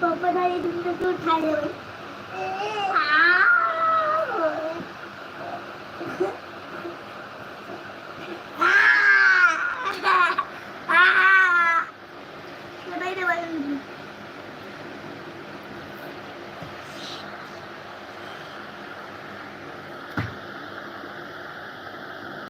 પપ્પાની દુઃખ તો થાય Bye-bye.